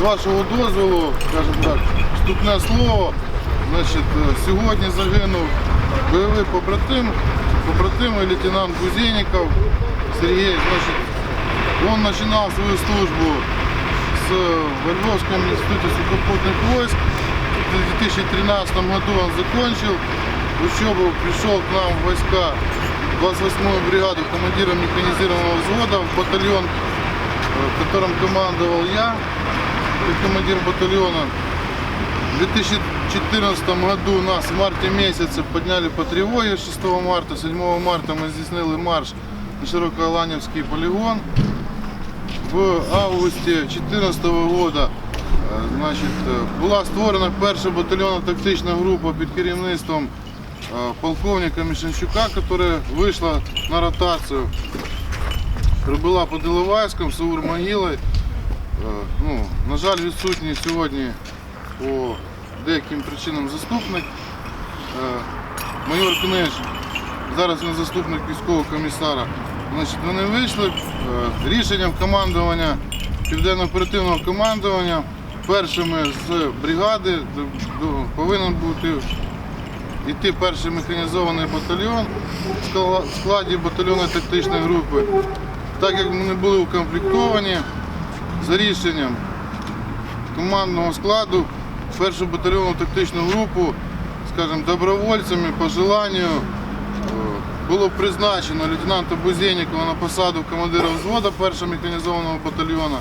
з вашого дозволу, скажімо так, вступне слово. Значить, е, сьогодні загинув бойовий побратим, побратим і лейтенант Гузенников Сергій. Значить, он починав свою службу с, в Львовском институте сухопутных войск. В 2013 году он закончил учебу, пришел к нам в войска 28-ю бригаду командиром механизированного взвода в батальон, э, которым командовал я, как командир батальона. В 2014 году нас в марте месяце подняли по тревоге 6 марта. 7 марта мы здійснили марш на Широкоаланівський полігон. В августі 2014 года е, значить, е, була створена перша батальйонна тактична група під керівництвом е, полковника Мішанчука, яка вийшла на ротацію. Прибула під Іловайськом, Саур Могилою. Е, Ну, на жаль, відсутній сьогодні по деяким причинам заступник. Е, Майор Книж, зараз він заступник військового комісара. Значить, вони вийшли е, рішенням командування, південно-оперативного командування, першими з бригади повинен бути йти перший механізований батальйон в складі батальйонної тактичної групи. Так як вони були укомплектовані за рішенням командного складу першу батальйонну тактичну групу, скажімо, добровольцями по желанню е, було призначено лейтенанта Бузєнікова на посаду командира взводу першого механізованого батальйону,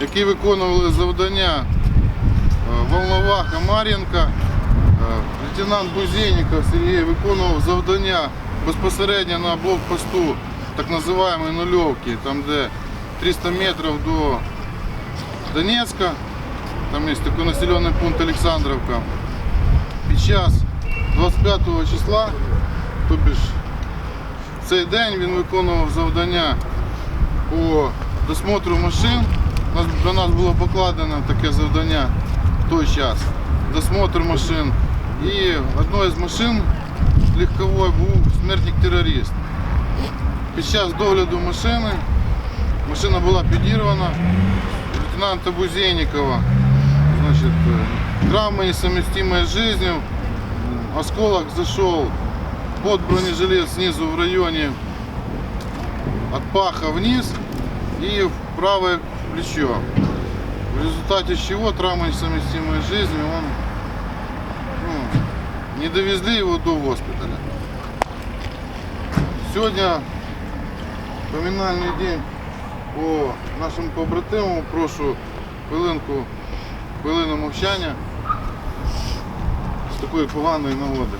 які виконували завдання е, Волноваха Мар'їнка. Е, Лейтенант Бузєніков Сергій виконував завдання безпосередньо на блокпосту так називаємої нульовки, там де 300 метрів до Донецка, там є такий населений пункт Олександровка. Під час 25 числа, тобі ж в цей день він виконував завдання по досмотру машин. Нас, до нас було покладено таке завдання в той час. Досмотр машин. І одною з машин легкової був смертник-терорист. Під час догляду машини машина була підірвана лейтенанта Бузейникова. Значит, э, травма несовместимая с жизнью. Осколок зашел под бронежилет снизу в районе от паха вниз и в правое плечо. В результате чего травма несовместимая с жизнью, он ну, не довезли его до госпиталя. Сегодня поминальный день по нашому побратиму. Прошу хвилинку, хвилину мовчання з такої поганої нагоди.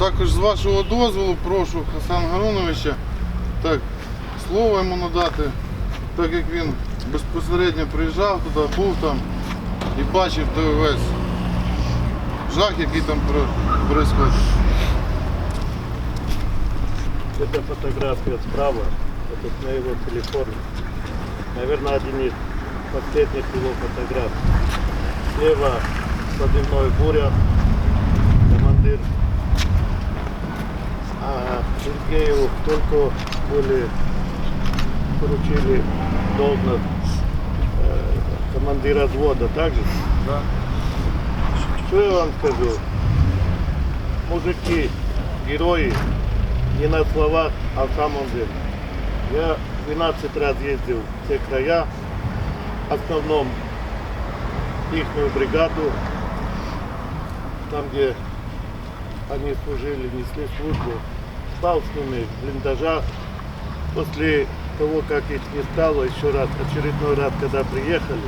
Також з вашого дозволу прошу Хасан Гаруновича так, слово йому надати, так як він безпосередньо приїжджав туди, був там і бачив той весь жах, який там відбувається. Это фотография справа, это на его телефоне. Наверное, один из последних его фотографий. Слева подъемной буря, командир. А Сергею только были поручили должность э, командира взвода, так же? Да. Что я вам скажу? Мужики, герои, не на словах, а в самом деле. Я 12 раз ездил в те края, в основном их бригаду, там, где они служили, несли службу, спал с ними в блиндажах. После того, как их не стало, еще раз, очередной раз, когда приехали,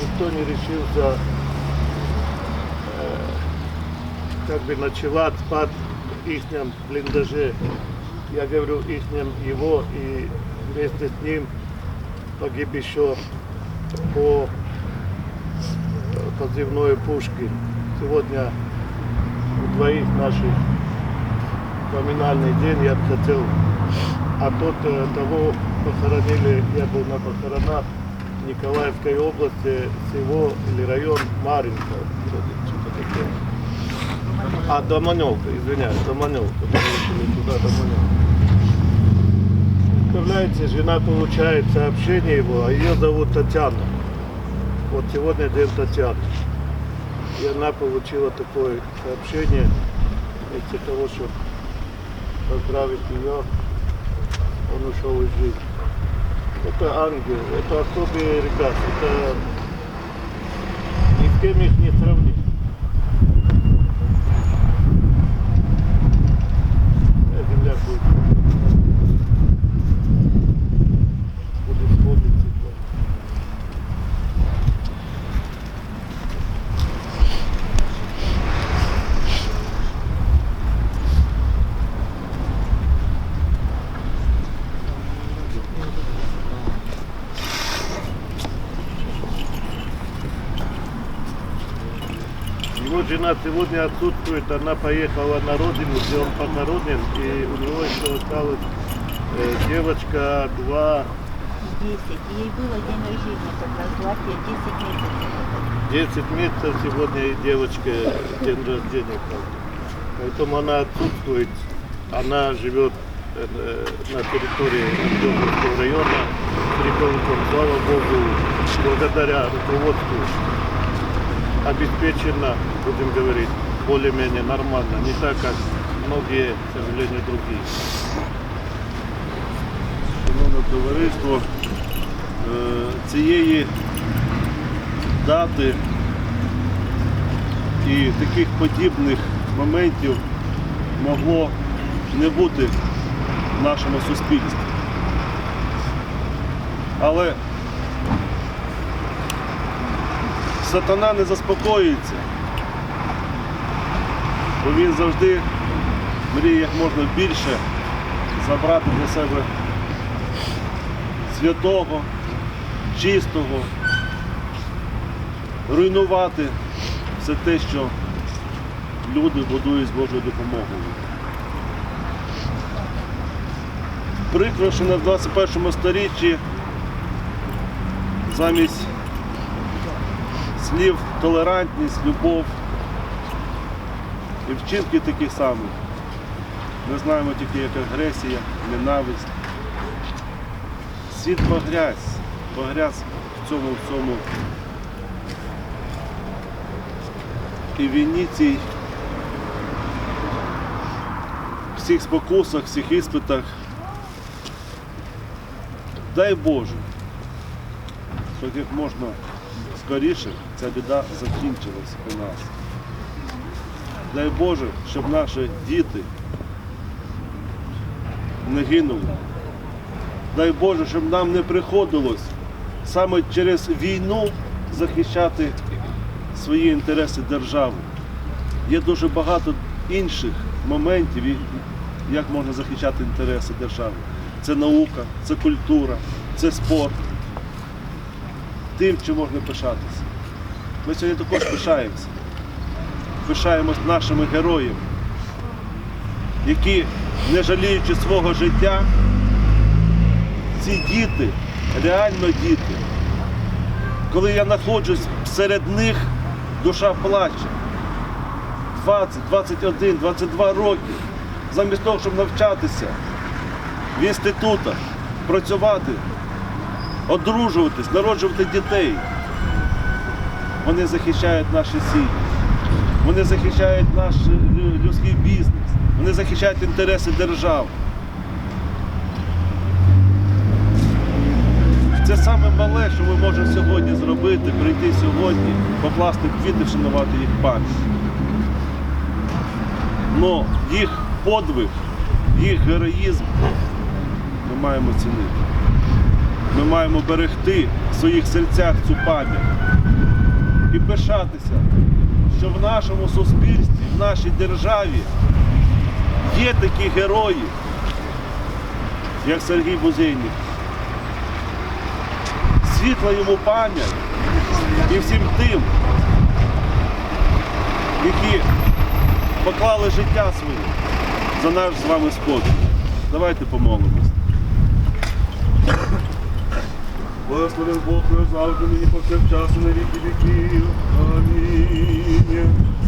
никто не решился как бы ночевать, спать в их блиндаже. Я говорю их его и вместе с ним погиб еще по позывной пушки. Сегодня у двоих наших поминальный день, я бы хотел, а тот э, того похоронили, я был на похоронах в Николаевской области, село или район Маринка, что-то такое. А, Доманевка, извиняюсь, Доманевка. Туда, Доманевка. Представляете, жена получает сообщение его, а ее зовут Татьяна. Вот сегодня день Татьяны. И она получила такое сообщение, вместо того, чтобы поздравить ее, он ушел из жизни. Это ангел, это особые ребята, это ни с кем их Жена сегодня отсутствует, она поехала на родину, где он похоронен, и у него еще осталась э, девочка, два, 10. Ей было день рождения как раз Латвия 10 месяцев. 10 месяцев сегодня и девочка день рождения. Поэтому она отсутствует, она живет э, на территории Антоновского района с ребенком, слава Богу, благодаря руководству обеспечена, будем говорить, более-менее нормально, не так, как многие, к сожалению, другие. Шановне товариство, е, цієї дати і таких подібних моментів могло не бути в нашому суспільстві. Але сатана не заспокоюється, бо він завжди мріє як можна більше забрати для себе святого, чистого, руйнувати все те, що люди будують з Божою допомогою. Прикро, що на 21 сторіччі замість слів толерантність, любов і вчинки таких самих. Ми знаємо тільки як агресія, ненависть світ погрязь, погрязь в цьому всьому. І війні цій всіх спокусах, всіх іспитах. Дай Боже, щоб як можна скоріше ця біда закінчилась у нас. Дай Боже, щоб наші діти не гинули. Дай Боже, щоб нам не приходилось саме через війну захищати свої інтереси держави. Є дуже багато інших моментів, як можна захищати інтереси держави. Це наука, це культура, це спорт. Тим, чим можна пишатися. Ми сьогодні також пишаємося. Пишаємось нашими героями, які, не жаліючи свого життя, ці діти, реально діти. Коли я знаходжусь серед них, душа плаче. 20, 21, 22 роки. Замість того, щоб навчатися в інститутах, працювати, одружуватись, народжувати дітей. Вони захищають наші сім'ї, вони захищають наш людський бізнес, вони захищають інтереси держави. Це саме мале, що ми можемо сьогодні зробити, прийти сьогодні, покласти квіти, вшанувати їх пам'ять. Но їх подвиг, їх героїзм ми маємо цінити. Ми маємо берегти в своїх серцях цю пам'ять і пишатися, що в нашому суспільстві, в нашій державі є такі герої, як Сергій Бузинник світла йому пам'ять і всім тим, які поклали життя своє за наш з вами спокій. Давайте помолимось. Благословен Бог наш завжди, нині повсякчас і на віки віків. Амінь.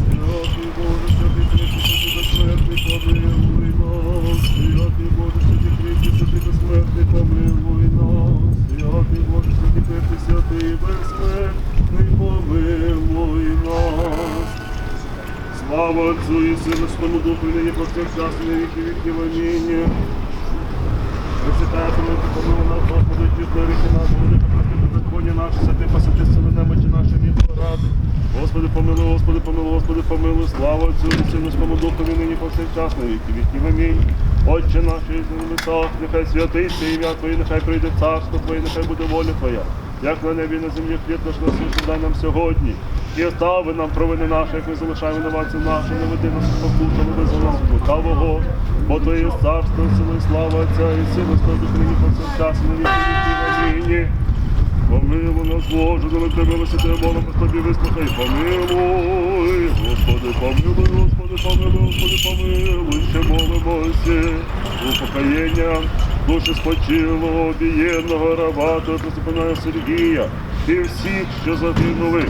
Святий Боже, святий Кріпкий, святий безсмертний, помилуй нас. Святий Боже, святий Кріпкий, святий безсмертний, помилуй нас. Святий Боже, святий Кріпкий, святий безсмертний, помилуй нас. Слава Отцю і Сину, Святому Духу, нині повсякчас і на віки віків. Амінь. Пресвятая Троїця, помилуй нас, Господи, ті ріки нас, Господи, прости беззаконня наші, святи, посвяти сили немочі наші, міст ради. Господи, помилуй, Господи, помилуй, Господи, помилуй, слава Отцю і Сину, Святому Духу, і нині повсякчас на віки віків. Амінь. Отче наш, єси на небесах, нехай святиться ім'я Твоє, нехай прийде царство Твоє, нехай буде воля Твоя. Як на небі на землі хліб наш насущний дай нам сьогодні. І остави нам провини наші, як ми залишаємо винуватців наші, не веди нас у нас від лукавого. Бо Твоє царство, сила і слава Отця і Сина, Святого Духа, нині повсякчас, і на віки віків. Амінь. Помилуй нас, Боже, коли тебе висоте, молимо тобі, вислухай, помилуй, Господи, помилуй, Господи, помилуй, Господи, помилуй, ще молимося, упокоєння душі спочилого, обієдного раба, Просипаного Сергія і всіх, що загинули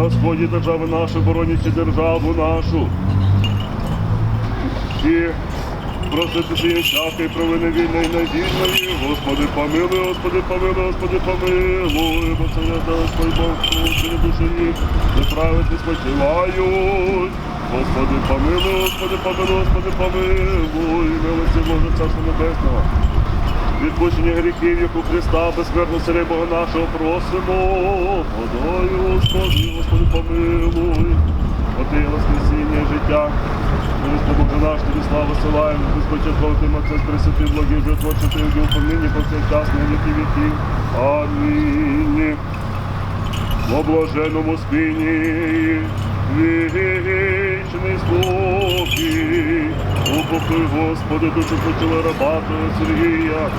на сході держави нашої, боронячи державу нашу. І просити цієї всякої провини вільної і невільної. Господи, помилуй, Господи, помилуй, Господи, помилуй, бо це я Господь Бог, що душі їх неправедні спочивають. Господи, помилуй, Господи, помилуй, Господи, помилуй, милості Боже, Царство Небесного. Відпущення гріхів, як у Христа, безсмертно царя Бога нашого просимо. Водою, Господи, Господи, помилуй. Оти воскресіння життя. Христо Боже наш, тобі славу силаємо, безпочатково тим Отце з пресвятим благих житворче ти уділ помнині повсякчас на віки віків. Амінь. О блаженному спині вічний спокій. Упокой, Господи, душу почала раба Твого Сергія.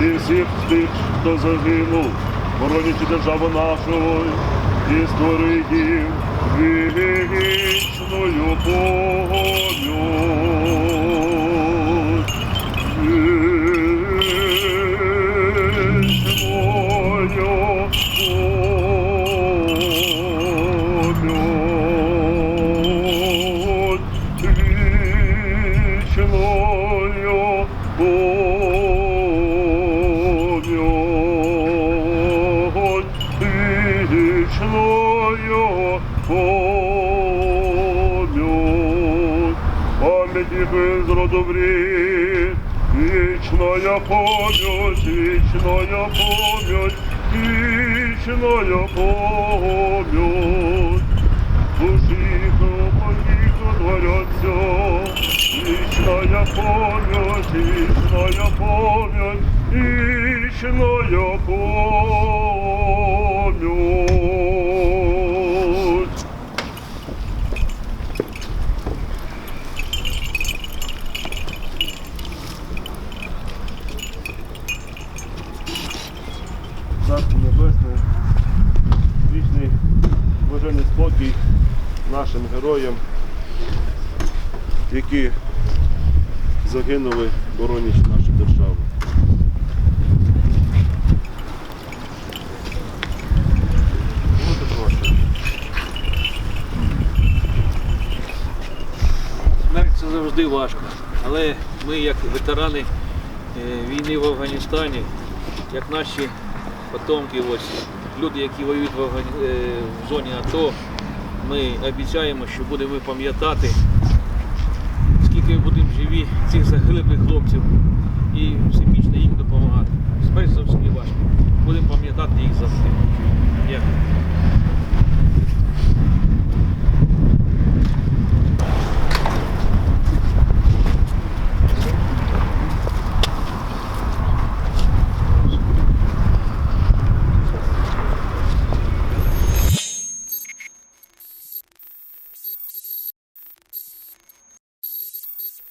І всіх тих, хто загинув, боронячи державу нашу, і створи їм вічною пом'ять. Вічною пом'ять. Пам'ять їх з роду в рід. Вічная пом'ять, вічная пом'ять. Душі помогих утворяться, вічная пом'ять, вічная пом'ять, вічная пом'ять. Героям, які загинули, боронячи нашу державу. Смерть це завжди важко. Але ми, як ветерани е, війни в Афганістані, як наші потомки, ось, люди, які воюють в, Афгані- е, в зоні АТО, ми обіцяємо, що будемо пам'ятати, скільки будемо живі цих загиблих хлопців і всебічно їм допомагати. Спеціально зовсім не важко. Будемо пам'ятати їх завжди. Дякую.